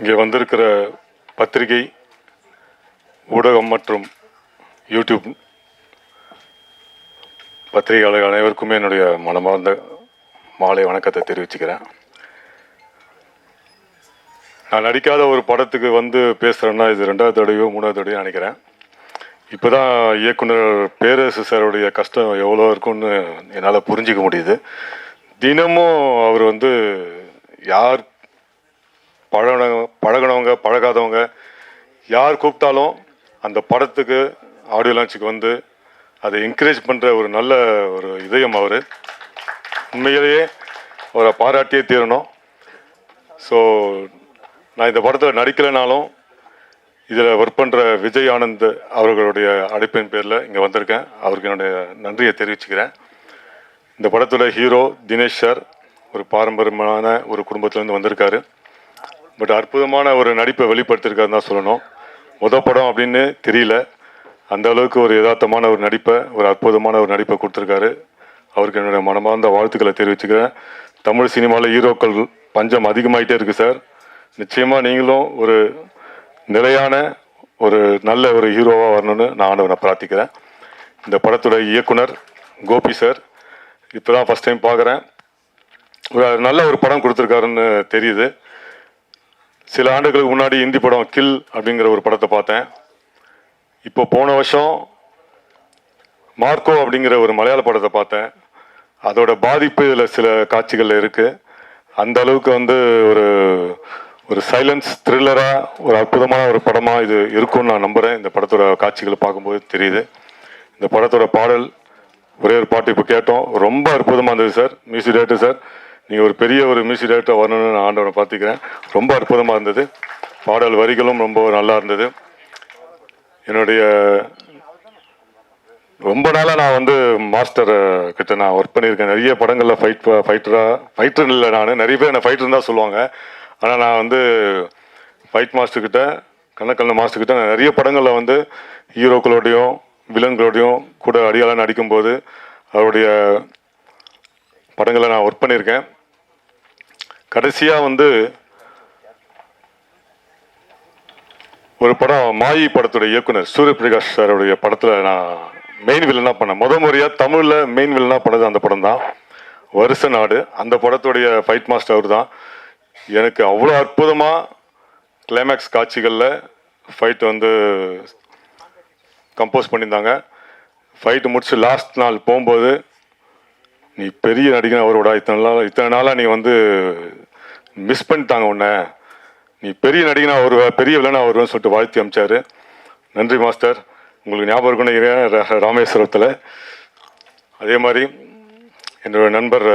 இங்கே வந்திருக்கிற பத்திரிகை ஊடகம் மற்றும் யூடியூப் பத்திரிகையாளர்கள் அனைவருக்குமே என்னுடைய மனமார்ந்த மாலை வணக்கத்தை தெரிவிச்சுக்கிறேன். நான் நடிக்காத ஒரு படத்துக்கு வந்து பேசுகிறேன்னா இது ரெண்டாவது தடவையோ மூணாவது தடவையோ நினைக்கிறேன். இப்போ தான் இயக்குனர் பேரரசு சாருடைய கஷ்டம் எவ்வளோ இருக்கும்னு என்னால் புரிஞ்சிக்க முடியுது. தினமும் அவர் வந்து யார் பழகின பழகினவங்க பழகாதவங்க யார் கூப்பிட்டாலும் அந்த படத்துக்கு ஆடியோ லான்ச்சுக்கு வந்து அதை என்கரேஜ் பண்ணுற ஒரு நல்ல ஒரு இதயம் அவர். உண்மையிலேயே அவரை பாராட்டியே தீரணும். ஸோ நான் இந்த படத்தில் நடிக்கலைனாலும் இதில் ஒர்க் பண்ணுற விஜய் ஆனந்த் அவர்களுடைய அழைப்பின் பேரில் இங்கே வந்திருக்கேன். அவருக்கு என்னுடைய நன்றியை தெரிவிச்சுக்கிறேன். இந்த படத்தில் ஹீரோ தினேஷ் சார் ஒரு பாரம்பரியமான ஒரு குடும்பத்திலேருந்து வந்திருக்காரு. பட் அற்புதமான ஒரு நடிப்பை வெளிப்படுத்திருக்காருன்னு தான் சொல்லணும். முத படம் அப்படின்னு தெரியல. அந்த அளவுக்கு ஒரு யதார்த்தமான ஒரு நடிப்பை ஒரு அற்புதமான ஒரு நடிப்பை கொடுத்துருக்காரு. அவருக்கு என்னுடைய மனமார்ந்த வாழ்த்துக்களை தெரிவிச்சுக்கிறேன். தமிழ் சினிமாவில் ஹீரோக்கள் பஞ்சம் அதிகமாகிட்டே இருக்குது சார் நிச்சயமாக நீங்களும் ஒரு நிலையான ஒரு நல்ல ஒரு ஹீரோவாக வரணும்னு நான் ஆண்டவனை பிரார்த்திக்கிறேன். இந்த படத்தோட இயக்குனர் கோபி சார் இப்போ தான் ஃபஸ்ட் டைம் பார்க்குறேன். ஒரு நல்ல ஒரு படம் கொடுத்துருக்காருன்னு தெரியுது. சில ஆண்டுகளுக்கு முன்னாடி இந்தி படம் கில் அப்படிங்கிற ஒரு படத்தை பார்த்தேன். இப்போ போன வருஷம் மார்க்கோ அப்படிங்கிற ஒரு மலையாள படத்தை பார்த்தேன். அதோட பாதிப்பு இதில் சில காட்சிகளில் இருக்குது அந்த அளவுக்கு வந்து ஒரு ஒரு சைலன்ஸ் த்ரில்லராக ஒரு அற்புதமான ஒரு படமாக இது இருக்கும்னு நான் நம்புகிறேன் இந்த படத்தோட காட்சிகளை பார்க்கும்போது தெரியுது. இந்த படத்தோட பாடல் ஒரே ஒரு பாட்டு இப்போ கேட்டோம். ரொம்ப அற்புதமாக இருந்தது சார். மியூசிக் டேரக்டர் சார் நீங்கள் ஒரு பெரிய ஒரு மியூசிக் டேரக்டர் வரணும்னு நான் ஆண்டவனை பார்த்துக்கிறேன். ரொம்ப அற்புதமாக இருந்தது. பாடல் வரிகளும் ரொம்ப நல்லா இருந்தது. என்னுடைய ரொம்ப நாளாக நான் வந்து மாஸ்டர் கிட்ட நான் ஒர்க் பண்ணியிருக்கேன். நிறைய படங்களில் ஃபைட் ஃபைட்டராக ஃபைட்டர் இல்லை நான். நிறைய பேர் என்னை ஃபைட்டர் தான் சொல்லுவாங்க. ஆனால் நான் வந்து ஃபைட் மாஸ்டர்கிட்ட கண்ணக்கல்ல கண்ணக்கண்ண நான் நிறைய படங்களில் வந்து ஹீரோக்களோடையும் வில்லன்களோடையும் கூட அடியாளன் நடிக்கும்போது அவருடைய படங்களை நான் ஒர்க் பண்ணியிருக்கேன். கடைசியாக வந்து ஒரு படம் மாயி படத்துடைய இயக்குனர் சூரியபிரகாஷ் சாருடைய படத்தில் நான் மெயின் வில்லனாக பண்ணேன். முத முறையாக தமிழில் மெயின் வில்லனாக பண்ணது அந்த படம் தான். வருஷ நாடு. அந்த படத்துடைய ஃபைட் மாஸ்டர் அவர் தான் எனக்கு அவ்வளோ அற்புதமாக கிளைமேக்ஸ் காட்சிகளில் ஃபைட் வந்து கம்போஸ் பண்ணியிருந்தாங்க. ஃபைட்டு முடிச்சு லாஸ்ட் நாள் போகும்போது நீ பெரிய நடிகன் அவரோட. இத்தனை நாள் இத்தனை நாளாக நீ வந்து மிஸ் பண்ணிட்டாங்க உன்னை. நீ பெரிய நடிகனா வருவ பெரிய வில்லனா வருவேன்னு சொல்லிட்டு வாழ்த்தி அமைச்சாரு. நன்றி மாஸ்டர். உங்களுக்கு ஞாபகம் இருக்குன்னு ராமேஸ்வரத்தில். அதே மாதிரி என்னுடைய நண்பர்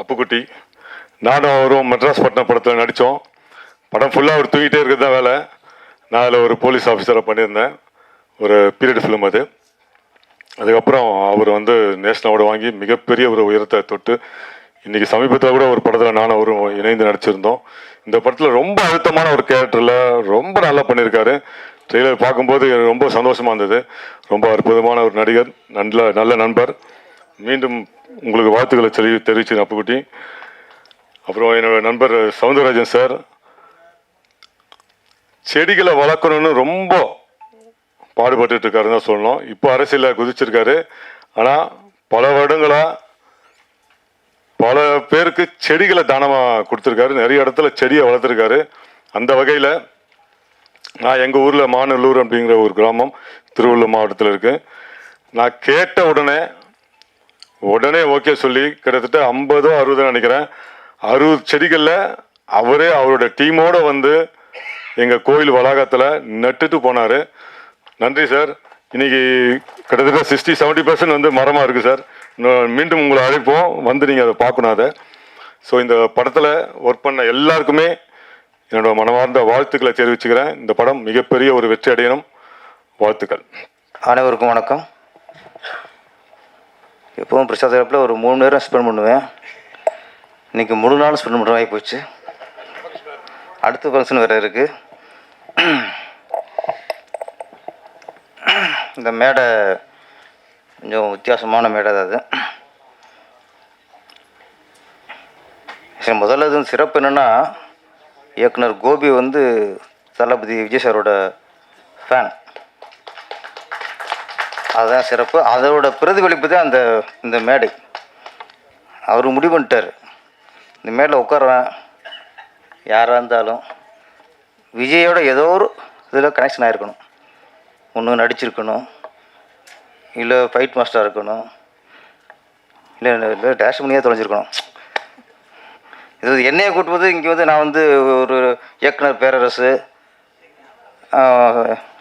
அப்புக்குட்டி. நானும் அவரும் மெட்ராஸ் பட்டினம் படத்தில் நடித்தோம் படம் ஃபுல்லாக அவர் தூங்கிட்டே இருக்கிறது தான் வேலை. நான் அதில் ஒரு போலீஸ் ஆஃபீஸராக பண்ணியிருந்தேன். ஒரு பீரியட் ஃபிலிம் அது. அதுக்கப்புறம் அவர் வந்து நேஷனல் அவார்டு வாங்கி மிகப்பெரிய ஒரு உயரத்தை தொட்டு இன்னைக்கு சமீபத்தில் கூட ஒரு படத்தில் நானும் அவரும் இணைந்து நடிச்சிருந்தோம். இந்த படத்தில் ரொம்ப அழுத்தமான ஒரு கேரக்டரில் ரொம்ப நல்லா பண்ணியிருக்காரு. ட்ரெய்லர் பார்க்கும்போது எனக்கு ரொம்ப சந்தோஷமாக இருந்தது. ரொம்ப அற்புதமான ஒரு நடிகர் நல்ல நல்ல நண்பர். மீண்டும் உங்களுக்கு வாழ்த்துக்களை தெரி தெரிவிச்சு அப்புக்குட்டி அப்புறம் என்னோடய நண்பர் சவுந்தரராஜன் சார். செடிகளை வளர்க்கணும்னு ரொம்ப பாடுபட்டுட்டு இருக்காருன்னு தான் சொல்லணும். இப்போ அரசியலில் குதிச்சிருக்காரு. ஆனால் பல வருடங்களாக பல பேருக்கு செடிகளை தானமாக கொடுத்துருக்காரு. நிறைய இடத்துல செடியை வளர்த்துருக்காரு. அந்த வகையில் நான் எங்கள் ஊரில் மாநல்லூர் அப்படிங்கிற ஒரு கிராமம் திருவள்ளூர் மாவட்டத்தில் இருக்குது நான் கேட்ட உடனே உடனே ஓகே சொல்லி கிட்டத்தட்ட ஐம்பதோ அறுபதோ நினைக்கிறேன். அறுபது செடிகளில் அவரே அவரோட டீமோட வந்து எங்கள் கோயில் வளாகத்தில் நட்டுட்டு போனார். நன்றி சார். இன்னைக்கு கிட்டத்தட்ட சிக்ஸ்டி செவன்ட்டி பர்சன்ட் வந்து மரமாக இருக்குது சார். மீண்டும் உங்களை அழைப்போம். வந்து நீங்கள் அதை பார்க்கணும் அதை. ஸோ இந்த படத்தில் ஒர்க் பண்ண எல்லாருக்குமே என்னோட மனமார்ந்த வாழ்த்துக்களை தெரிவிச்சுக்கிறேன். இந்த படம் மிகப்பெரிய ஒரு வெற்றி அடையணும். வாழ்த்துக்கள். அனைவருக்கும் வணக்கம். எப்பவும் பிரசாத் தரப்பில் ஒரு மூணு நேரம் ஸ்பெண்ட் பண்ணுவேன். இன்னைக்கு முழு நாள் ஸ்பெண்ட் பண்ணுற வாய்ப்பு போச்சு. அடுத்த ஃபங்க்ஷன் வேறு இருக்குது இந்த மேடை கொஞ்சம் வித்தியாசமான மேடை அது. சரி முதல்ல அது சிறப்பு என்னென்னா இயக்குனர் கோபி வந்து தளபதி விஜய் சாரோட ஃபேன் அதுதான் சிறப்பு. அதோட பிரதிபலிப்பு தான் அந்த இந்த மேடை. அவர் முடிவு பண்ணிட்டார். இந்த மேடையில் உட்காருவேன் யாராக இருந்தாலும் விஜயோட ஏதோ ஒரு இதில் கனெக்ஷன் ஆகிருக்கணும் ஒன்று நடிச்சிருக்கணும். இல்லை ஃபைட் மாஸ்டராக இருக்கணும். இல்லை இல்லை டேஷ் மணியாக தொலைஞ்சிருக்கணும். இது என்னையை கூட்டு போது இங்கே வந்து நான் வந்து ஒரு இயக்குனர் பேரரசு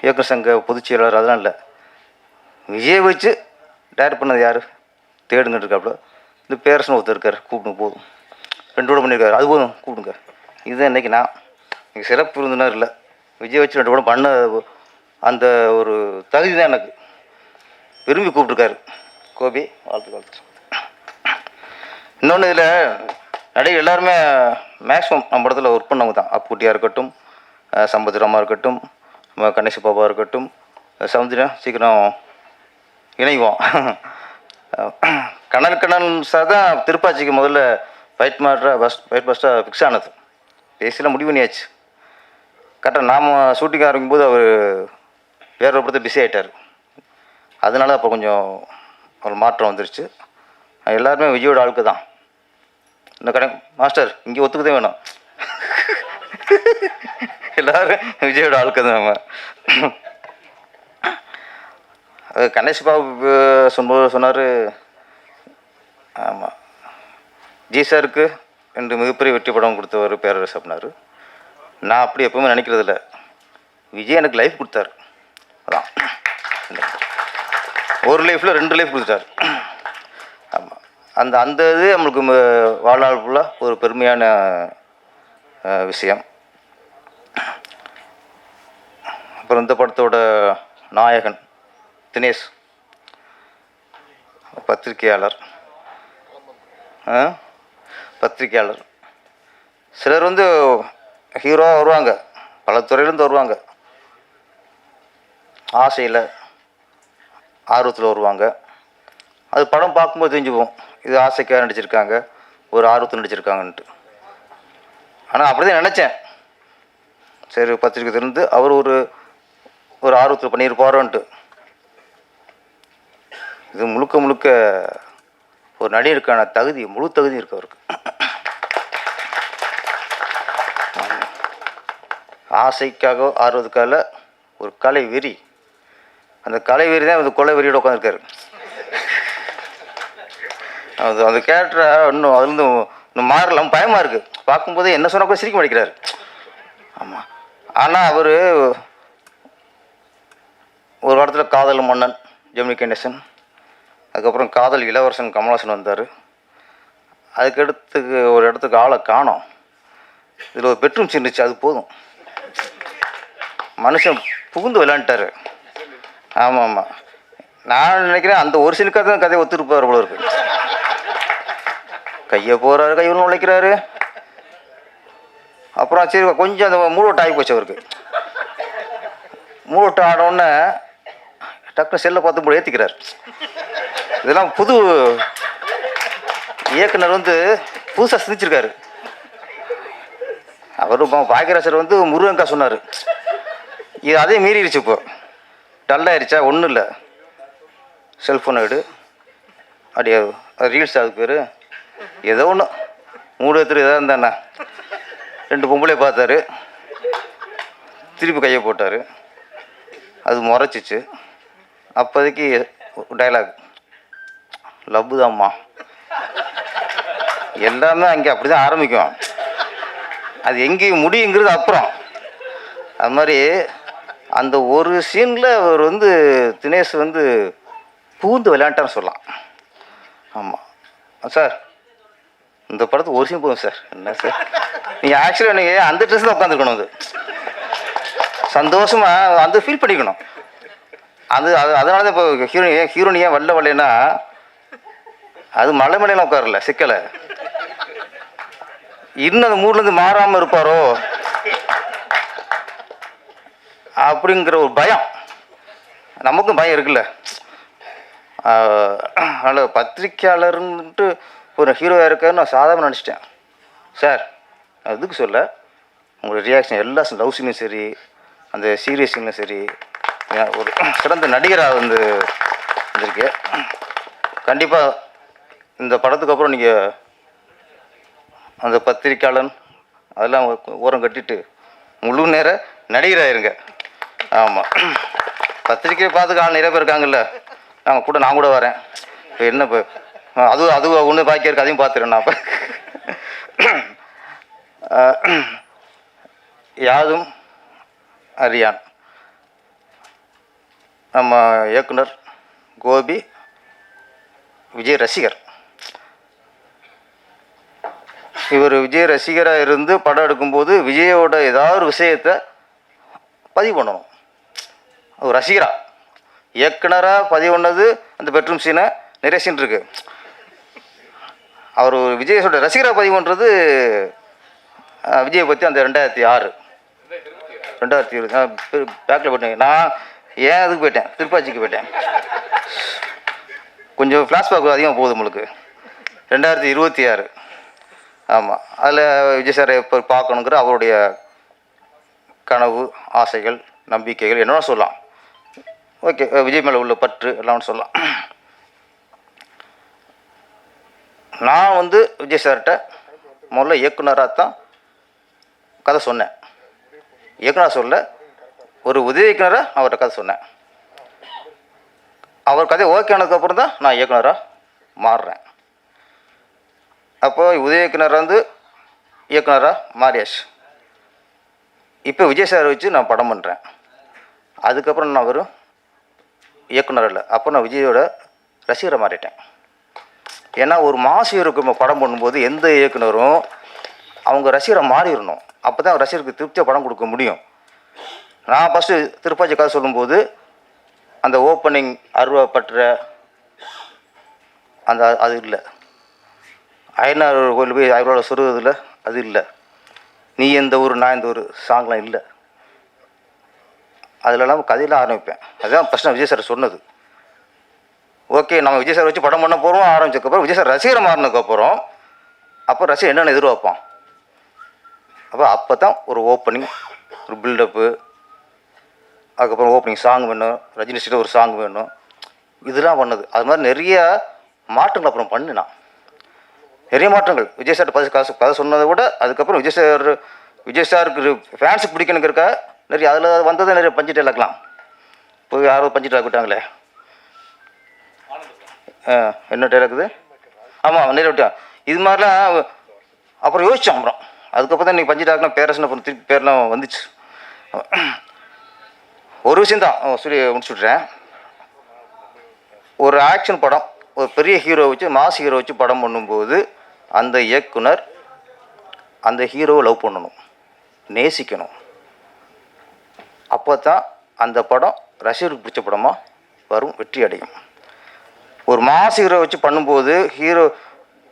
இயக்குனர் சங்க பொதுச் செயலாளர் அதெல்லாம் இல்லை. விஜய் வச்சு டேரக்ட் பண்ணது யார்? தேடுங்கிட்டு இருக்காப்புல இந்த பேரரசன் ஒருத்தர் இருக்கார் கூப்பிடுங்க போதும். ரெண்டு கூட பண்ணியிருக்காரு அது போதும் கூப்பிடுங்க இதுதான் இன்றைக்கி நான். எனக்கு சிறப்பு விருந்தினர் இல்லை. விஜய் வச்சு ரெண்டு கூட பண்ண அந்த ஒரு தகுதி தான் எனக்கு. விரும்பி கூப்பிட்ருக்காரு கோபி வாழ்த்து வாழ்த்து. இன்னொன்று இதில் நடிகை எல்லாருமே மேக்ஸிமம் நம்ம இடத்துல ஒர்க் பண்ணவங்க தான். அப்புட்டியாக இருக்கட்டும் அஹ் இருக்கட்டும் நம்ம பாபா இருக்கட்டும் அஹ் சமுத்திரம் சீக்கிரம் இணைவோம். கணல் கணல் சார் தான் திருப்பாச்சிக்கு முதல்ல ஃபைட் மாஸ்டராக பஸ் ஃபைட் பஸ்ட்டாக ஃபிக்ஸ் ஆனது. பேசிலாம் முடிவு பண்ணியாச்சு. கரெக்டாக நாம் ஷூட்டிங் ஆரம்பிக்கும் போது அவர் வேற ஒரு படத்தில் பிஸி ஆகிட்டார் அதனால அப்போ கொஞ்சம் ஒரு மாற்றம் வந்துருச்சு. எல்லாருமே விஜயோட ஆளுக்கு தான். இந்த கடை மாஸ்டர் இங்கே ஒத்துக்கதே வேணும். எல்லோரும் விஜயோட ஆளுக்கு தான் நம்ம. அது கணேஷ் பாபு சொன்னபோது சொன்னார். ஆமாம் ஜி சாருக்கு ரெண்டு மிகப்பெரிய வெற்றி படம் கொடுத்தவர் பேரரசு அப்படின்னாரு. நான் அப்படி எப்பவுமே நினைக்கிறதில்ல. விஜய் எனக்கு லைஃப் கொடுத்தாரு. அதான். ஒரு லைஃப்பில் ரெண்டு லைஃப் கொடுத்துட்டார் ஆமாம் அந்த அந்த இது நம்மளுக்கு வாழ்நாள் ஃபுல்லாக ஒரு பெருமையான விஷயம். அப்புறம் இந்த படத்தோட நாயகன் தினேஷ். பத்திரிகையாளர். பத்திரிகையாளர். சிலர் வந்து ஹீரோவாக வருவாங்க. பல துறையிலேருந்து வருவாங்க. ஆசையில் ஆர்வத்தில் வருவாங்க. அது படம் பார்க்கும்போது தெரிஞ்சுப்போம் இது ஆசைக்காக நடிச்சிருக்காங்க. ஒரு ஆர்வத்தில் நடிச்சிருக்காங்கன்ட்டு. ஆனால் அப்படி தான் நினச்சேன். சரி பத்திரிக்கை திறந்து அவர் ஒரு ஒரு ஆர்வத்தில் பண்ணியிருப்பாரோன்ட்டு. இது முழுக்க முழுக்க ஒரு நடிகருக்கான தகுதி முழு தகுதி இருக்கு அவருக்கு. ஆசைக்காக ஆர்வத்துக்காக ஒரு கலை வெறி அந்த கலைவெறி தான் இந்த கொலை வெறியோட உட்காந்துருக்காரு அது அந்த கேரக்டரை இன்னும் அதுலேருந்து இன்னும் மாறலாம். பயமாக இருக்குது பார்க்கும்போது என்ன சொன்னால் கூட சிரிக்க மாட்டேங்கிறாரு. ஆமாம் ஆனால் அவர் ஒரு வாரத்தில் காதல் மன்னன் ஜெமினி கணேசன் அதுக்கப்புறம் காதல் இளவரசன் கமலஹாசன் வந்தார். அதுக்கடுத்துக்கு ஒரு இடத்துக்கு ஆளை காணோம். இதில் ஒரு பெட்ரூம் சின்னுச்சு அது போதும். மனுஷன் புகுந்து விளையாண்டாரு ஆமாம் ஆமாம் நான் நினைக்கிறேன் அந்த ஒரு சிலுக்காக தான் கதையை ஒத்துருப்பார் போல இருக்கு. கையை போகிறாரு கையில் உழைக்கிறாரு. அப்புறம் சரி கொஞ்சம் அந்த மூடோட்டம் ஆகி போச்சு அவருக்கு. மூடோட்டம் ஆனோடனே டக்குனு செல்லை பார்த்து போய் ஏற்றிக்கிறார் இதெல்லாம் புது இயக்குனர் வந்து புதுசாக சிந்திச்சிருக்காரு. அவர் பாக்கியராஜர் வந்து முருகன்கா சொன்னார். இது அதே மீறிடுச்சு இப்போ. டல்லாயிருச்சா? ஒன்றும் இல்லை செல்ஃபோனை எடு. அப்படியே ரீல்ஸ் அது பேர். ஏதோ ஒன்று மூணு எடுத்துட்டு எதாவது இருந்தாண்ணா ரெண்டு பொம்பளையை பார்த்தாரு. திருப்பி கையை போட்டார். அது முறைச்சிச்சு. அப்போதைக்கு டைலாக் லவ் தான்மா எல்லாமே அங்கே அப்படி தான் ஆரம்பிக்கும். அது எங்கேயும் முடியுங்கிறது அப்புறம். அது மாதிரி அந்த ஒரு சீனில் அவர் வந்து தினேஷ் வந்து பூந்து விளையாண்டான்னு சொல்லலாம். ஆமாம் சார் இந்த படத்துக்கு ஒரு சீன் போதும் சார். என்ன சார்? நீங்கள் ஆக்சுவலாக நீங்கள் அந்த ட்ரெஸ் தான் உட்காந்துருக்கணும் அது. சந்தோஷமாக அந்த ஃபீல் பண்ணிக்கணும். அது அது அதனால தான் இப்போ ஹீரோ ஹீரோனி ஏன் வரல வரலன்னா அது மலை மலையெல்லாம் உட்காரல சிக்கலை. இன்னும் அந்த மூட்லேருந்து மாறாமல் இருப்பாரோ? அப்படிங்கிற ஒரு பயம். நமக்கும் பயம் இருக்குல்ல. அதனால் பத்திரிக்கையாளர்ன்ட்டு ஒரு ஹீரோவாக இருக்காரு நான் சாதாரண நினச்சிட்டேன். சார் அதுக்கு சொல்ல? உங்களோட ரியாக்ஷன் எல்லா லவ் சீனும் சரி அந்த சீரியஸ் சீனும் சரி ஒரு சிறந்த நடிகராக வந்து வந்திருக்கு. கண்டிப்பாக இந்த படத்துக்கு அப்புறம் நீங்கள் அந்த பத்திரிக்கையாளன் அதெல்லாம் ஓரம் கட்டிட்டு முழு நேர நடிகராயிருங்க. ஆமாம் பத்திரிக்கை பார்த்துக்க ஆள் நிறைய பேர் இருக்காங்கல்ல. நாங்கள் கூட நான் கூட வரேன். இப்போ என்ன இப்போ அது அது ஒன்று பாக்கி இருக்கு அதையும் பார்த்துறேன் நான் இப்போ யாதும் அரியான். நம்ம இயக்குனர் கோபி விஜய் ரசிகர். இவர் விஜய் ரசிகராக இருந்து படம் எடுக்கும்போது விஜயோட ஏதாவது ஒரு விஷயத்தை பதிவு பண்ணணும். ஒரு ரசிகரா. இயக்குனராக பதிவு பண்ணது அந்த பெட்ரூம் சீனை நிறைய சீன் இருக்குது அவர் ஒரு சொல்கிற ரசிகராக பதிவு பண்ணுறது விஜயை பற்றி அந்த ரெண்டாயிரத்தி ஆறு. ரெண்டாயிரத்தி இருபது பேக்கில் போட்டேன் நான் ஏன் அதுக்கு போயிட்டேன்? திருப்பாச்சிக்கு போயிட்டேன். கொஞ்சம் ஃப்ளாஷ்பேக் அதிகமாக போகுது உங்களுக்கு. ரெண்டாயிரத்தி இருபத்தி ஆறு. ஆமாம் அதில் விஜய் சாரை எப்போ பார்க்கணுங்கிற அவருடைய கனவு ஆசைகள் நம்பிக்கைகள் என்னென்ன சொல்லலாம். ஓகே விஜய் மேலே உள்ள பற்று எல்லாம் சொல்லலாம். நான் வந்து விஜய் சார்கிட்ட முதல்ல இயக்குனராக தான் கதை சொன்னேன். இயக்குனர் சொல்ல ஒரு உதவி இயக்குனராக அவர்கிட்ட கதை சொன்னேன். அவர் கதை ஓகே ஆனதுக்கப்புறம் தான் நான் இயக்குனராக மாறுறேன். அப்போ உதவி இயக்குனர் வந்து இயக்குனராக மாறியாச்சு இப்போ விஜய் சார் வச்சு நான் படம் பண்ணுறேன் அதுக்கப்புறம் நான் வரும் இயக்குனர் இல்லை அப்போ நான் விஜயோட ரசிகரை மாறிட்டேன். ஏன்னா ஒரு மாசு இருக்கும் படம் பண்ணும்போது எந்த இயக்குனரும் அவங்க ரசிகரை மாறிடணும். அப்போ தான் ரசிகருக்கு திருப்தியாக படம் கொடுக்க முடியும். நான் ஃபஸ்ட்டு திருப்பாச்சி கதை சொல்லும்போது அந்த ஓப்பனிங் அருவப்பற்ற அந்த அது இல்லை. அயனார் கோயில் போய் ஐநூறுவா இல்லை அது இல்லை. நீ எந்த ஊர் நான் எந்த ஊர் சாங்லாம் இல்லை. அதிலலாம் கதையெல்லாம் ஆரம்பிப்பேன். அதுதான் ஃபஸ்ட் நான் விஜய் சார் சொன்னது. ஓகே நம்ம விஜய் சார் வச்சு படம் பண்ண போகிறோம் ஆரம்பிச்சதுக்கப்புறம் விஜய் சார் ரசிகர் மாறினதுக்கப்புறம் அப்போ ரசிகர் என்னென்ன எதிர்பார்ப்பான். அப்போ அப்போ தான் ஒரு ஓப்பனிங் ஒரு பில்டப்பு அதுக்கப்புறம் ஓப்பனிங் சாங் வேணும் ரஜினி ஸ்ரீல ஒரு சாங் வேணும். இதெல்லாம் பண்ணது. அது மாதிரி நிறைய மாற்றங்கள் அப்புறம் பண்ணினான். நிறைய மாற்றங்கள். விஜய் சார் பதி கதை கதை சொன்னதை விட அதுக்கப்புறம் விஜய் சார் விஜய் சாருக்கு ஃபேன்ஸுக்கு பிடிக்கணுங்கிறக்கா நிறைய அதில் வந்ததை நிறைய பஞ்சிட்டு இழக்கலாம் போய் யாரோ பஞ்சிட்டு இழக்கிட்டாங்களே ஆ என்ன இருக்குது ஆமாம் நிறைய விட்டான் இது மாதிரிலாம் அப்புறம் யோசித்தோம் அப்புறம். அதுக்கப்புறம் தான் நீ பஞ்சிட்டாக்கலாம் பேரரசன் அப்புறம் திருப்பி பேர்லாம் வந்துச்சு. ஒரு விஷயந்தான் சொல்லி முடிச்சு விட்றேன் ஒரு ஆக்ஷன் படம் ஒரு பெரிய ஹீரோ வச்சு மாஸ் ஹீரோ வச்சு படம் பண்ணும்போது அந்த இயக்குனர் அந்த ஹீரோவை லவ் பண்ணணும். நேசிக்கணும். அப்போ தான் அந்த படம் ரசிகருக்கு பிடிச்ச படமாக வரும் வெற்றி அடையும். ஒரு மாஸ் ஹீரோ வச்சு பண்ணும்போது ஹீரோ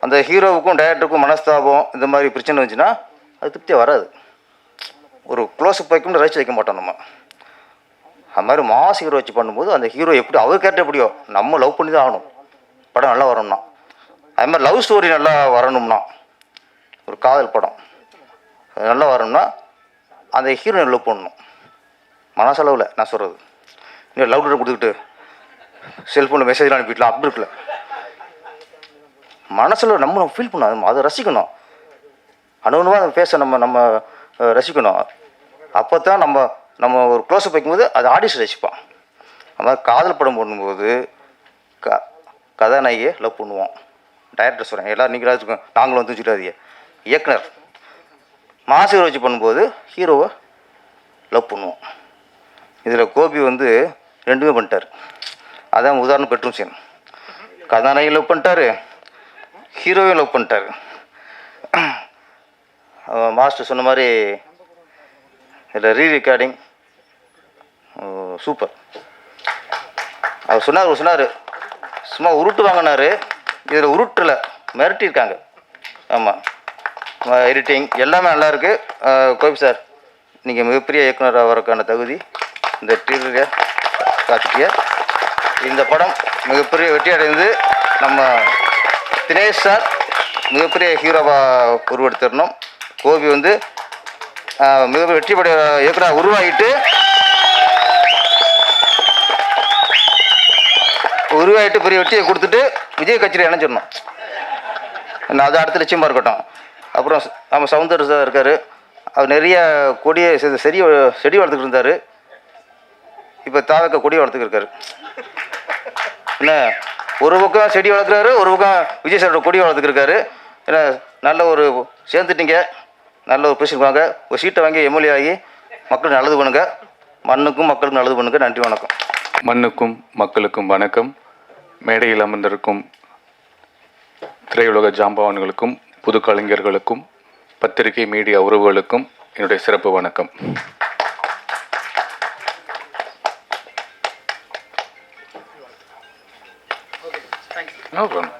அந்த ஹீரோவுக்கும் டைரக்டருக்கும் மனஸ்தாபம் இந்த மாதிரி பிரச்சனை வந்துச்சுன்னா அது திருப்தியாக வராது. ஒரு க்ளோஸ் போய்க்கும் ரசிச்சு வைக்க மாட்டோம் நம்ம. அது மாதிரி மாஸ் ஹீரோ வச்சு பண்ணும்போது அந்த ஹீரோ எப்படி அவர் கேட்ட எப்படியோ நம்ம லவ் பண்ணி தான் ஆகணும். படம் நல்லா வரணும்னா. அது மாதிரி லவ் ஸ்டோரி நல்லா வரணும்னா ஒரு காதல் படம். நல்லா வரணும்னா அந்த ஹீரோயின் லவ் பண்ணணும். மனசளவில் நான் சொல்கிறது இன்னும் லவ் லெட்டர் கொடுத்துக்கிட்டு செல்ஃபோனில் மெசேஜ்லாம் அனுப்பிடலாம் அப்படி இருக்குல்ல. மனசில் நம்ம ஃபீல் பண்ணணும் அதை ரசிக்கணும். அனுபவமாக அந்த பேச நம்ம நம்ம ரசிக்கணும். அப்போ தான் நம்ம நம்ம ஒரு க்ளோஸ்அப் வைக்கும்போது அது ஆடியன்ஸ் ரசிப்பான். அந்த மாதிரி காதல் படம் பண்ணும்போது க கதாநாயகியை லவ் பண்ணுவோம் டைரக்டர் சொல்கிறேன் எல்லோரும் நீங்களாச்சும் நாங்களும் வந்து சொல்லிடாதீங்க இயக்குனர். மாசு வச்சு பண்ணும்போது ஹீரோவை லவ் பண்ணுவோம் இதில் கோபி வந்து ரெண்டுமே பண்ணிட்டார். அதான் உதாரணம் பெட்ரூம் சீன் கதாநாயகி லவ் பண்ணிட்டாரு. ஹீரோவையும் லவ் பண்ணிட்டாரு. மாஸ்டர் சொன்ன மாதிரி இதில் ரீ ரெக்கார்டிங் சூப்பர் அவர் சொன்னார் அவர் சொன்னார். சும்மா உருட்டு வாங்கினாரு. இதில் உருட்டில் மிரட்டியிருக்காங்க. ஆமாம் எடிட்டிங் எல்லாமே நல்லாயிருக்கு கோபி சார் நீங்கள் மிகப்பெரிய இயக்குனராக வரக்கான தகுதி. இந்த டீலரிய காட்சிய இந்த படம் மிகப்பெரிய வெற்றி அடைந்து நம்ம தினேஷ் சார் மிகப்பெரிய ஹீரோவாக உருவெடுத்திடணும் கோபி வந்து மிகப்பெரிய வெற்றி பட இயக்குனர் உருவாகிட்டு உருவாகிட்டு பெரிய வெற்றியை கொடுத்துட்டு விஜய் கட்சியில் இணைஞ்சிடணும். நான் அது அடுத்த லட்சியமாக இருக்கட்டும். அப்புறம் நம்ம சவுந்தர் சார் இருக்கார். அவர் நிறைய கொடியை செடி வ- செடி வளர்த்துக்கிட்டு இருந்தார். இப்போ தாவக்க கொடி வளர்த்துக்கிட்டு இருக்காரு என்ன ஒரு பக்கம் செடி வளர்க்குறாரு ஒரு பக்கம் விஜய் சாரோட கொடி வளர்த்துக்கிருக்காரு. ஏன்னா என்ன நல்ல ஒரு சேர்ந்துட்டீங்க நல்ல ஒரு பொசிஷன் வாங்க ஒரு சீட்டை வாங்கி எம்எல்ஏ ஆகி மக்கள் நல்லது பண்ணுங்க. மண்ணுக்கும் மக்களுக்கும் நல்லது பண்ணுங்க. நன்றி வணக்கம். மண்ணுக்கும் மக்களுக்கும் வணக்கம். மேடையில் அமர்ந்திருக்கும் திரையுலக ஜாம்பவான்களுக்கும் புது கலைஞர்களுக்கும் பத்திரிகை மீடியா உறவுகளுக்கும் என்னுடைய சிறப்பு வணக்கம். No problem.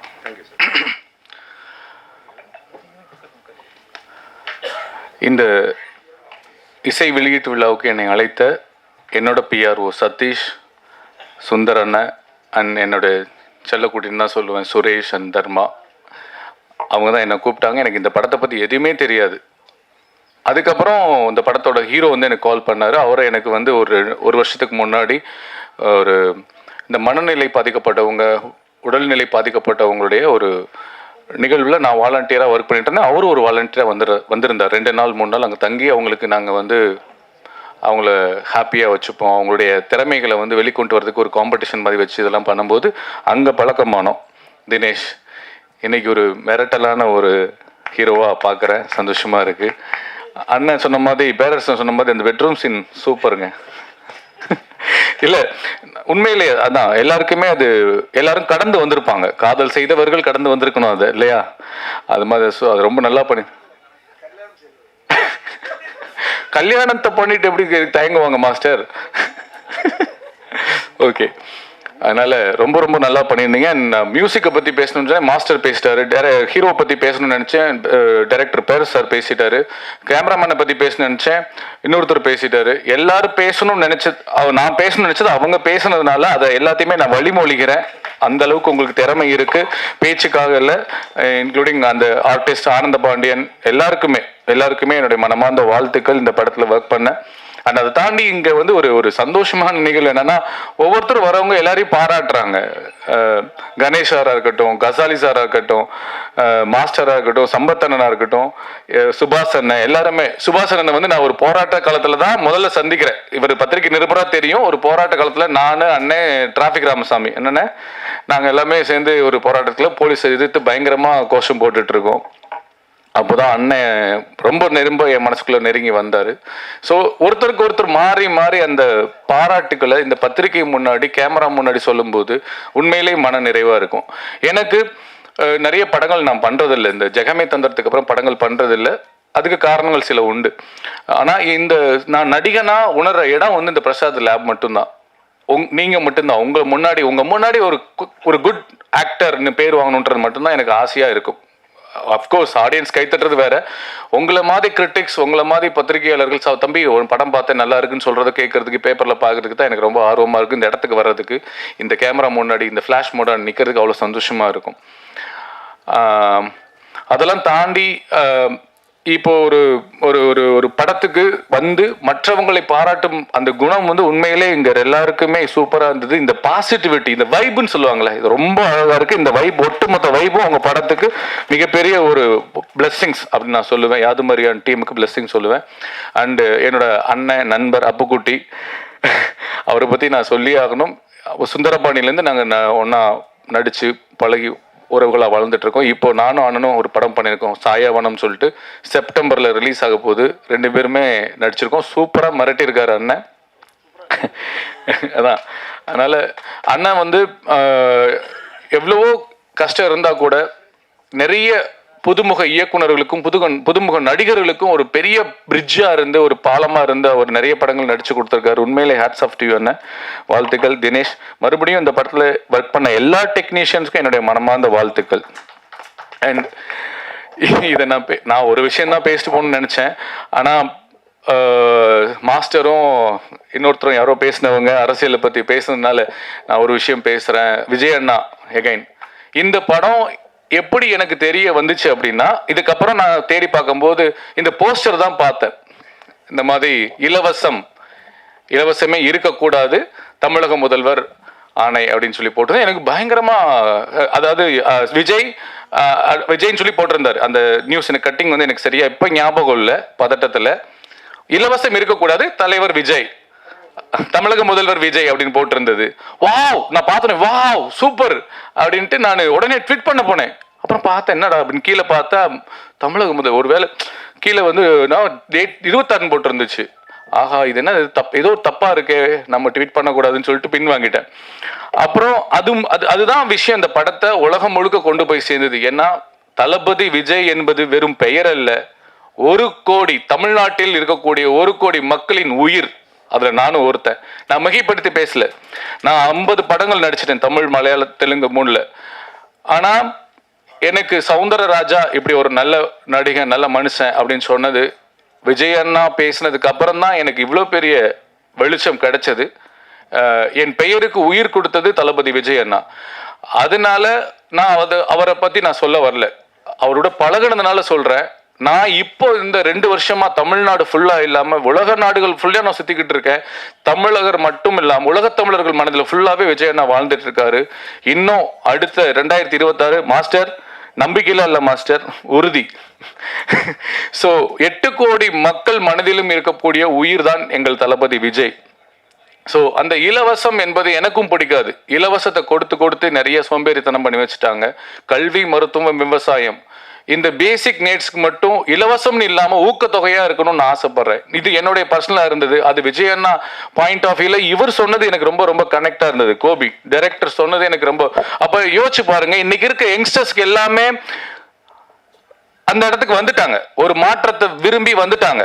இந்த இசை வெளியீட்டு விழாவுக்கு என்னை அழைத்த என்னோட பிஆர்ஓ சதீஷ் சுந்தர் அண்ணன் அண்ட் என்னோட செல்லக்குட்டின்னு தான் சொல்லுவேன் சுரேஷ் அண்ட் தர்மா. அவங்க தான் என்னை கூப்பிட்டாங்க. எனக்கு இந்த படத்தை பற்றி எதுவுமே தெரியாது. அதுக்கப்புறம் இந்த படத்தோட ஹீரோ வந்து எனக்கு கால் பண்ணார். அவரை எனக்கு வந்து ஒரு ஒரு வருஷத்துக்கு முன்னாடி ஒரு இந்த மனநிலை பாதிக்கப்பட்டவங்க உடல்நிலை பாதிக்கப்பட்டவங்களுடைய ஒரு நிகழ்வில் நான் வாலண்டியராக ஒர்க் பண்ணிட்டு இருந்தேன். அவரும் ஒரு வாலண்டியராக வந்துரு வந்திருந்தார். ரெண்டு நாள் மூணு நாள் அங்கே தங்கி அவங்களுக்கு நாங்கள் வந்து அவங்கள ஹாப்பியாக வச்சுப்போம். அவங்களுடைய திறமைகளை வந்து வெளிக்கொண்டு வரதுக்கு ஒரு காம்படிஷன் மாதிரி வச்சு இதெல்லாம் பண்ணும்போது அங்கே பழக்கமானோம். தினேஷ் இன்றைக்கி ஒரு மிரட்டலான ஒரு ஹீரோவாக பார்க்குறேன் சந்தோஷமாக இருக்குது அண்ணன் சொன்ன மாதிரி பேரர்ஸ் சொன்ன மாதிரி அந்த பெட்ரூம் சீன் சூப்பருங்க இல்ல உண்மையிலே அதான் எல்லாருக்குமே அது எல்லாரும் கடந்து வந்திருப்பாங்க. காதல் செய்தவர்கள் கடந்து வந்திருக்கணும் அது இல்லையா? அது மாதிரி அது ரொம்ப நல்லா பண்ணி கல்யாணத்தை பண்ணிட்டு எப்படி தயங்குவாங்க மாஸ்டர்? ஓகே. அதனால ரொம்ப ரொம்ப நல்லா பண்ணியிருந்தீங்க. மியூசிக்கை uh, பற்றி பேசணும்னு மாஸ்டர் பேசிட்டாரு. டேர ஹீரோ பற்றி பேசணும்னு நினச்சேன். டேரக்டர் uh, பேர் சார் பேசிட்டாரு. கேமராமேனை பற்றி பேசணும்னு நினச்சேன். இன்னொருத்தர் பேசிட்டாரு. எல்லாரும் பேசணும்னு நினச்சது நான் பேசணும்னு நினச்சது அவங்க பேசுனதுனால அதை எல்லாத்தையுமே நான் வழிமொழிகிறேன். அந்த அளவுக்கு உங்களுக்கு திறமை இருக்கு. பேச்சுக்காக இல்லை இன்க்ளூடிங் அந்த ஆர்டிஸ்ட் ஆனந்த பாண்டியன். எல்லாருக்குமே எல்லாருக்குமே என்னுடைய மனமார்ந்த வாழ்த்துக்கள். இந்த படத்தில் ஒர்க் பண்ணேன் அண்ட் அதை தாண்டி இங்க வந்து ஒரு ஒரு சந்தோஷமான நிகழ்வு என்னன்னா ஒவ்வொருத்தரும் வரவங்க எல்லாரையும் பாராட்டுறாங்க. கணேஷ் சாரா இருக்கட்டும் கசாலி சாரா இருக்கட்டும் மாஸ்டரா இருக்கட்டும் சம்பத்தண்ணனா இருக்கட்டும் சுபாஷ் அண்ணன் எல்லாருமே. சுபாஷ் அண்ணன் வந்து நான் ஒரு போராட்ட காலத்துல தான் முதல்ல சந்திக்கிறேன். இவர் பத்திரிகை நிருபரா தெரியும். ஒரு போராட்ட காலத்துல நானு அண்ணன் டிராபிக் ராமசாமி. என்னென்ன? நாங்க எல்லாமே சேர்ந்து ஒரு போராட்டத்துல போலீஸ் எதிர்த்து பயங்கரமா கோஷம் போட்டுட்டு இருக்கோம். அப்போதான் அண்ணன் ரொம்ப நெரும்ப என் மனசுக்குள்ளே நெருங்கி வந்தார். ஸோ ஒருத்தருக்கு ஒருத்தர் மாறி மாறி அந்த பாராட்டுக்களை இந்த பத்திரிகை முன்னாடி கேமரா முன்னாடி சொல்லும்போது உண்மையிலேயே மன நிறைவாக இருக்கும். எனக்கு நிறைய படங்கள் நான் பண்ணுறதில்லை இந்த ஜெகமே தந்திரத்துக்கு அப்புறம் படங்கள் பண்ணுறதில்லை அதுக்கு காரணங்கள் சில உண்டு. ஆனால் இந்த நான் நடிகனாக உணர்கிற இடம் வந்து இந்த பிரசாத் லேப் மட்டும்தான். உங் நீங்கள் மட்டும்தான். உங்களை முன்னாடி உங்கள் முன்னாடி ஒரு கு- ஒரு குட் ஆக்டர்னு பேர் வாங்கணுன்றது மட்டும்தான் எனக்கு ஆசையாக இருக்கும். அஃப்கோர்ஸ் ஆடியன்ஸ் கைத்தட்டுறது வேற. உங்களை மாதிரி கிரிட்டிக்ஸ் உங்களை மாதிரி பத்திரிகையாளர்கள் "சா, தம்பி ஒரு படம் பார்த்தேன் நல்லா இருக்குன்னு சொல்றதை கேட்கறதுக்கு பேப்பர்ல பார்க்கறதுக்கு தான் எனக்கு ரொம்ப ஆர்வமா இருக்கு. இந்த இடத்துக்கு வர்றதுக்கு இந்த கேமரா முன்னாடி இந்த ஃபிளாஷ் மோட நிக்கிறதுக்கு அவ்வளவு சந்தோஷமா இருக்கும். அதெல்லாம் தாண்டி இப்போ ஒரு ஒரு ஒரு ஒரு படத்துக்கு வந்து மற்றவங்களை பாராட்டும் அந்த குணம் வந்து உண்மையிலே இங்க எல்லாருக்குமே சூப்பரா இருந்தது. இந்த பாசிட்டிவிட்டி இந்த வைப்புன்னு சொல்லுவாங்களே இது ரொம்ப அழகா இருக்கு. இந்த வைப் ஒட்டுமொத்த வைப்பும் உங்க படத்துக்கு மிகப்பெரிய ஒரு பிளெஸ்ஸிங்ஸ் அப்படின்னு நான் சொல்லுவேன். யாது மாதிரியான டீமுக்கு பிளெஸ்ஸிங் சொல்லுவேன். அண்ட் என்னோட அண்ணன் நண்பர் அப்புக்குட்டி அவரை பத்தி நான் சொல்லி ஆகணும். சுந்தரபாணிலேருந்து நாங்கள் ஒன்றா நடிச்சு பழகி உறவுகளாக வளர்ந்துட்டு இருக்கோம் இப்போ நானும் அண்ணனும் ஒரு படம் பண்ணியிருக்கோம். சாயாவனம் சொல்லிட்டு செப்டம்பரில் ரிலீஸ் ஆக போகுது. ரெண்டு பேருமே நடிச்சிருக்கோம். சூப்பராக மிரட்டியிருக்காரு அண்ணன். அதான். அதனால அண்ணன் வந்து எவ்வளவோ கஷ்டம் இருந்தா கூட நிறைய புதுமுக இயக்குனர்களுக்கும் புதுக புதுமுக நடிகர்களுக்கும் ஒரு பெரிய பிரிட்ஜா இருந்து ஒரு பாலமா இருந்து அவர் நிறைய படங்கள் நடிச்சு கொடுத்துருக்காரு. உண்மையிலே ஹேட்ஸ் ஆஃப் டியூ என்ன வாழ்த்துக்கள் தினேஷ். மறுபடியும் இந்த படத்துல ஒர்க் பண்ண எல்லா டெக்னீஷியன்ஸ்க்கும் என்னுடைய மனமார்ந்த வாழ்த்துக்கள். அண்ட் இதை நான் பே- நான் ஒரு விஷயம் தான் பேசிட்டு போகணும்னு நினச்சேன். ஆனால் மாஸ்டரும் இன்னொருத்தரும் யாரோ பேசினவங்க அரசியலை பற்றி பேசுனதுனால நான் ஒரு விஷயம் பேசுகிறேன் விஜய் அண்ணா எகைன் இந்த படம் எப்படி எனக்கு தெரிய வந்துச்சு அப்படின்னா இதுக்கப்புறம் நான் தேடி பார்க்கும்போது இந்த போஸ்டர் தான் பார்த்தேன். இந்த மாதிரி இலவசம் இலவசமே இருக்கக்கூடாது தமிழக முதல்வர் ஆணை அப்படின்னு சொல்லி போட்டிருந்தேன். எனக்கு பயங்கரமா அதாவது விஜய் விஜய்னு விஜய்ன்னு சொல்லி போட்டிருந்தார். அந்த நியூஸ் எனக்கு கட்டிங் வந்து எனக்கு சரியா இப்போ ஞாபகம் இல்லை பதட்டத்தில். இலவசம் இருக்கக்கூடாது தலைவர் விஜய். தமிழக முதல்வர் விஜய் அப்படின்னு போட்டிருந்தது. வாவ் நான் பார்த்தேன் வாவ் சூப்பர் அப்படின்ட்டு நான் உடனே ட்விட் பண்ண போனேன். அப்புறம் பார்த்தேன் என்னடா அப்படின்னு கீழே பார்த்தா தமிழக முதல் ஒருவேளை கீழே வந்து நான் டேட் இருபத்தாறுன்னு போட்டிருந்துச்சு. ஆஹா இது என்ன தப் ஏதோ தப்பா இருக்கே நம்ம ட்வீட் பண்ணக்கூடாதுன்னு சொல்லிட்டு பின் வாங்கிட்டேன். அப்புறம் அதுவும் அது அதுதான் விஷயம் இந்த படத்தை உலகம் முழுக்க கொண்டு போய் சேர்ந்தது. ஏன்னா தளபதி விஜய் என்பது வெறும் பெயர் அல்ல ஒரு கோடி தமிழ்நாட்டில் இருக்கக்கூடிய ஒரு கோடி மக்களின் உயிர். அதில் நானும் ஒருத்தன். நான் மிகைப்படுத்தி பேசல. நான் ஐம்பது படங்கள் நடிச்சிட்டேன் தமிழ் மலையாள தெலுங்கு மூணுல. ஆனால் எனக்கு சவுந்தரராஜா இப்படி ஒரு நல்ல நடிகன் நல்ல மனுஷன் அப்படின்னு சொன்னது விஜய் அண்ணா பேசினதுக்கு அப்புறம் தான் எனக்கு இவ்வளோ பெரிய வெளிச்சம் கிடைச்சது. என் பெயருக்கு உயிர் கொடுத்தது தளபதி விஜய் அண்ணா. அதனால நான் அது அவரை பற்றி நான் சொல்ல வரல. அவரோட பழகுனதுனால சொல்கிறேன் நான் இப்போ இந்த ரெண்டு வருஷமா தமிழ்நாடு ஃபுல்லா இல்லாம உலக நாடுகள் ஃபுல்லா நான் சுத்திக்கிட்டு இருக்கேன். தமிழகர் மட்டும் இல்லாம உலக தமிழர்கள் மனதில் ஃபுல்லாவே விஜய் அண்ணா வாழ்ந்துட்டு இருக்காரு. இன்னும் அடுத்த ரெண்டாயிரத்தி இருபத்தாறு மாஸ்டர் நம்பிக்கையில இல்ல மாஸ்டர் உறுதி. சோ எட்டு கோடி மக்கள் மனதிலும் இருக்கக்கூடிய உயிர் தான் எங்கள் தளபதி விஜய். ஸோ அந்த இலவசம் என்பது எனக்கும் பிடிக்காது. இலவசத்தை கொடுத்து கொடுத்து நிறைய சோம்பேறித்தனம் பண்ணி வச்சுட்டாங்க. கல்வி மருத்துவம் விவசாயம். இந்த பேசிக் நீட்ஸ்க்கு மட்டும் இலவசம்னு இல்லாம ஊக்கத்தொகையா இருக்கணும்னு ஆசைப்படுறேன். இது என்னுடைய பர்சனலா இருந்தது. அது விஜயண்ணா பாயிண்ட் ஆஃப் வியூல இவர் சொன்னது எனக்கு ரொம்ப ரொம்ப கனெக்டா இருந்தது. கோபி டைரக்டர் சொன்னது எனக்கு ரொம்ப. அப்ப யோசிச்சு பாருங்க இன்னைக்கு இருக்க யங்ஸ்டர்ஸ்க்கு எல்லாமே அந்த இடத்துக்கு வந்துட்டாங்க. ஒரு மாற்றத்தை விரும்பி வந்துட்டாங்க.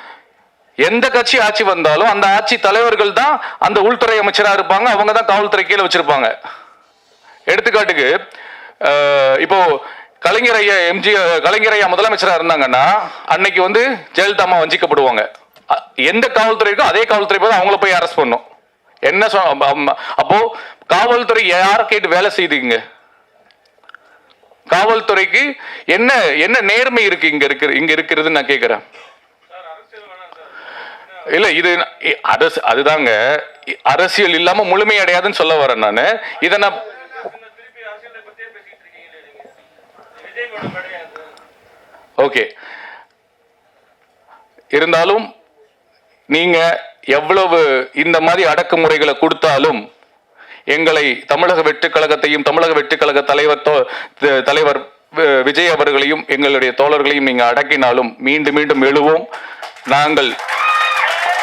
எந்த கட்சி ஆட்சி வந்தாலும் அந்த ஆட்சி தலைவர்கள் தான் அந்த உள்துறை அமைச்சராக இருப்பாங்க அவங்க தான் காவல்துறை கீழே வச்சிருப்பாங்க. எடுத்துக்காட்டுக்கு இப்போ கலைஞர் ஐயா எம்ஜி கலைஞர் ஐயா முதலமைச்சராக இருந்தாங்கன்னா அன்னைக்கு வந்து ஜெயலலிதா அம்மா வஞ்சிக்கப்படுவாங்க. அ- எந்த காவல்துறை இருக்கோ அதே காவல்துறை போய் அவங்கள போய் அரெஸ்ட் பண்ணும். என்ன சொ அப்போ காவல்துறை யார கேட்டு வேலை செய்துங்க? காவல்துறைக்கு என்ன என்ன நேர்மை இருக்கு இங்க இருக்கு இங்க இருக்கிறதுன்னு நான் கேட்கிறேன் இல்ல இது அரசு அதுதாங்க. அரசியல் இல்லாம முழுமை அடையாதுன்னு சொல்ல வரேன் நானு. இதை நான் ஓகே. இருந்தாலும் நீங்க எவ்வளவு இந்த மாதிரி அடக்குமுறைகளை கொடுத்தாலும் எங்களை தமிழக வெட்டுக்கழகத்தையும் தமிழக வெட்டுக்கழக தலைவர் த- தலைவர் விஜய் அவர்களையும் எங்களுடைய தோழர்களையும் நீங்கள் அடக்கினாலும் மீண்டும் மீண்டும் எழுவோம். நாங்கள்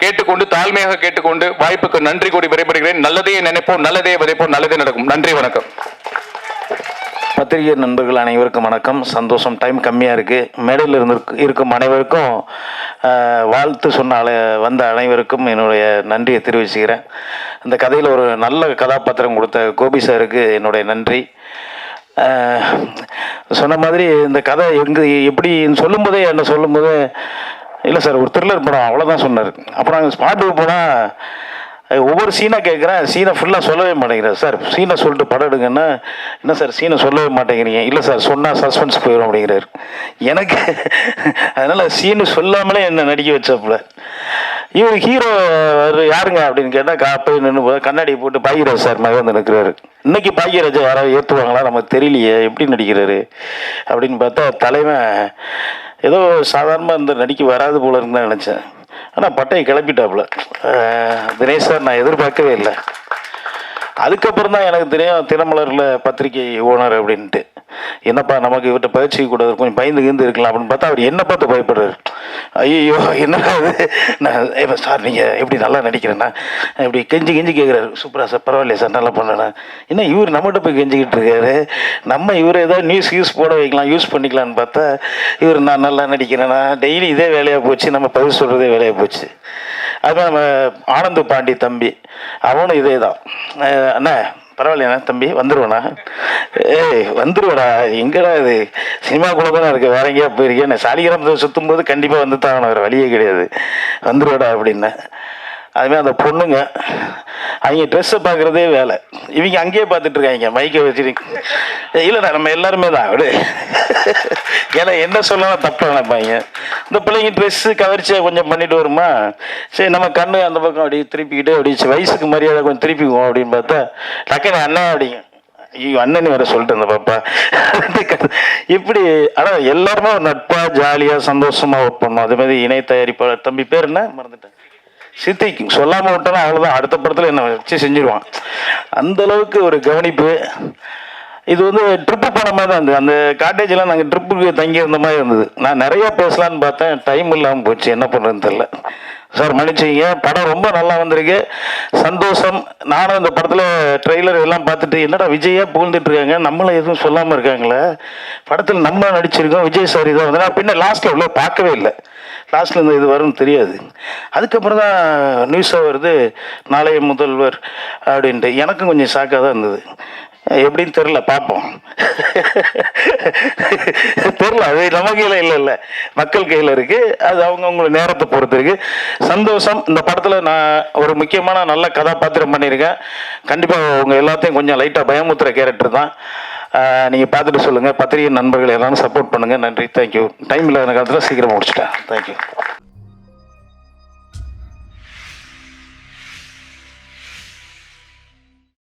கேட்டுக்கொண்டு தாழ்மையாக கேட்டுக்கொண்டு வாய்ப்புக்கு நன்றி கூடி விரைபடுகிறேன் நல்லதே நினைப்போம் நல்லதே விதைப்போம் நல்லதே நடக்கும். நன்றி வணக்கம். பத்திரிகை நண்பர்கள் அனைவருக்கும் வணக்கம். சந்தோஷம் டைம் கம்மியாக இருக்குது மேடையில் இருந்து இருக்கும் அனைவருக்கும் வாழ்த்து சொன்ன அலை வந்த அனைவருக்கும் என்னுடைய நன்றியை தெரிவிச்சுக்கிறேன். இந்த கதையில் ஒரு நல்ல கதாபாத்திரம் கொடுத்த கோபி சாருக்கு என்னுடைய நன்றி. சொன்ன மாதிரி இந்த கதை எங்கு எப்படி சொல்லும்போதே என்ன சொல்லும்போது இல்லை சார் ஒரு த்ரில்லர் படம் அவ்வளோதான் சொன்னார். அப்புறம் அங்கே ஸ்பாட்டுக்கு போனால் ஒவ்வொரு சீனாக கேட்குறேன் சீனை ஃபுல்லாக சொல்லவே மாட்டேங்கிறார் சார். சீனை சொல்லிட்டு படம் எடுங்கன்னா என்ன சார் சீனை சொல்லவே மாட்டேங்கிறீங்க? இல்லை சார் சொன்னால் சஸ்பென்ஸ் போயிடும் அப்படிங்கிறார். எனக்கு அதனால் சீனு சொல்லாமலே என்னை நடிக்க வச்சாப்புல. இவர் ஹீரோ யாருங்க அப்படின்னு கேட்டால் கா போய் நின்று கண்ணாடி போட்டு பாகிராஜ் சார் மாதிரி வந்து நிற்கிறாரு இன்னைக்கு பாகியராஜா யாராவது ஏற்றுவாங்களா நமக்கு தெரியலையே எப்படி நடிக்கிறாரு? அப்படின்னு பார்த்தா தலைவன் ஏதோ சாதாரணமாக இந்த நடிக்க வராது போல இருந்தா நினச்சேன். ஆனால் பட்டையை கிளப்பிட்டாப்புல. தினேஷ் சார் நான் எதிர்பார்க்கவே இல்லை. அதுக்கப்புறம் தான் எனக்கு தெரியும் தினமலரில் பத்திரிகை ஓனர் அப்படின்ட்டு. என்னப்பா நமக்கு இவர்கிட்ட பயிற்சி கூட கொஞ்சம் பயந்து கிந்து இருக்கலாம் அப்படின்னு பார்த்தா அவர் என்ன பார்த்து பயப்படுறாரு. ஐயோ என்னடா இது? நான் இப்போ சார் நீங்கள் எப்படி நல்லா நடிக்கிறேன்னா இப்படி கெஞ்சி கெஞ்சி கேட்குறாரு சூப்பரா சார் பரவாயில்லையே சார் நல்லா பண்ணேண்ணா என்ன இவர் நம்மகிட்ட போய் கெஞ்சிக்கிட்டு இருக்காரு? நம்ம இவர் ஏதாவது நியூஸ் யூஸ் போட வைக்கலாம் யூஸ் பண்ணிக்கலான்னு பார்த்தா இவர் நான் நல்லா நடிக்கிறேன்னா டெய்லி இதே வேலையாக போச்சு நம்ம பதில் சொல்கிறதே வேலையாக போச்சு. அதுதான் நம்ம ஆனந்த பாண்டி தம்பி அவனும் இதே தான் அண்ணா பரவாயில்லையாண்ணா தம்பி வந்துடுவோண்ணா ஏய் வந்துருவேடா. எங்கடா இது? சினிமாக்குள்ளே தானே இருக்குது வேற எங்கேயா போயிருக்கேன் நான் சாலிகிராமத்தில் சுற்றும் போது கண்டிப்பாக வந்து தான் வேறு வழியே கிடையாது. வந்துருவேடா அப்படின்னா அதுமாதிரி அந்த பொண்ணுங்க அவங்க ட்ரெஸ்ஸை பார்க்குறதே வேலை. இவங்க அங்கேயே பார்த்துட்டு இருக்காங்க மைக்கை வச்சுட்டு. இல்லைடா நம்ம எல்லாருமே தான் விடு. ஏன்னா என்ன சொல்லலாம் தப்பாக நினைப்பாங்க. இந்த பிள்ளைங்க ட்ரெஸ்ஸு கவர்ச்சியாக கொஞ்சம் பண்ணிட்டு வருமா? சரி நம்ம கண்ணு அந்த பக்கம் அப்படியே திருப்பிக்கிட்டு அப்படி வயசுக்கு மரியாதை கொஞ்சம் திருப்பிக்குவோம் அப்படின்னு பார்த்தா டக்குனு அண்ணன் அப்படிங்க ஐயோ அண்ணன் வேற சொல்லிட்டு இருந்த பாப்பா. இப்படி ஆனால் எல்லாருமே ஒரு நட்பாக ஜாலியாக சந்தோஷமாக ஒர்க் பண்ணோம். அதே மாதிரி இணை தயாரிப்பாளர் தம்பி பேர் என்ன? மறந்துட்டேன். சித்திக்கும் சொல்லாமல் விட்டோன்னா அவ்வளோதான் அடுத்த படத்தில் என்ன வச்சு செஞ்சுருவான். அந்த அளவுக்கு ஒரு கவனிப்பு. இது வந்து ட்ரிப்பு போன மாதிரி தான் இருந்தது. அந்த காட்டேஜில் நாங்கள் ட்ரிப்புக்கு தங்கியிருந்த மாதிரி இருந்தது. நான் நிறையா பேசலான்னு பார்த்தேன். டைம் இல்லாமல் போச்சு. என்ன பண்ணுறதுன்னு தெரில சார் மன்னிச்சிங்க படம் ரொம்ப நல்லா வந்திருக்கு. சந்தோஷம். நானும் இந்த படத்தில் ட்ரெய்லர் எல்லாம் பார்த்துட்டு என்னடா விஜயாக புகழ்ந்துட்டு இருக்காங்க? நம்மள எதுவும் சொல்லாமல் இருக்காங்களே? படத்தில் நம்ம நடிச்சிருக்கோம். விஜய் சார் இதான் வந்து நான் பின்ன லாஸ்ட்டில் உள்ள பார்க்கவே இல்லை. லாஸ்ட்டில் இந்த இது வரும்னு தெரியாது. அதுக்கப்புறம் தான் நியூஸாக வருது நாளைய முதல்வர் அப்படின்ட்டு. எனக்கும் கொஞ்சம் ஷாக்காக தான் இருந்தது. எப்படின்னு தெரில பார்ப்போம். தெரில அது நம்ம கையில் இல்லை இல்லை. மக்கள் கையில் இருக்குது அது அவங்கவுங்கள நேரத்தை பொறுத்து இருக்குது சந்தோஷம். இந்த படத்தில் நான் ஒரு முக்கியமான நல்ல கதாபாத்திரம் பண்ணியிருக்கேன். கண்டிப்பாக அவங்க எல்லாத்தையும் கொஞ்சம் லைட்டாக பயமுத்துற கேரக்டர் தான். நீங்கள் பார்த்துட்டு சொல்லுங்கள் பத்திரிகை நண்பர்கள் எல்லாரும் சப்போர்ட் பண்ணுங்கள் நன்றி. தேங்க்யூ டைம் இல்லாத காலத்தில் சீக்கிரம் முடிச்சிட்டேன் தேங்க்யூ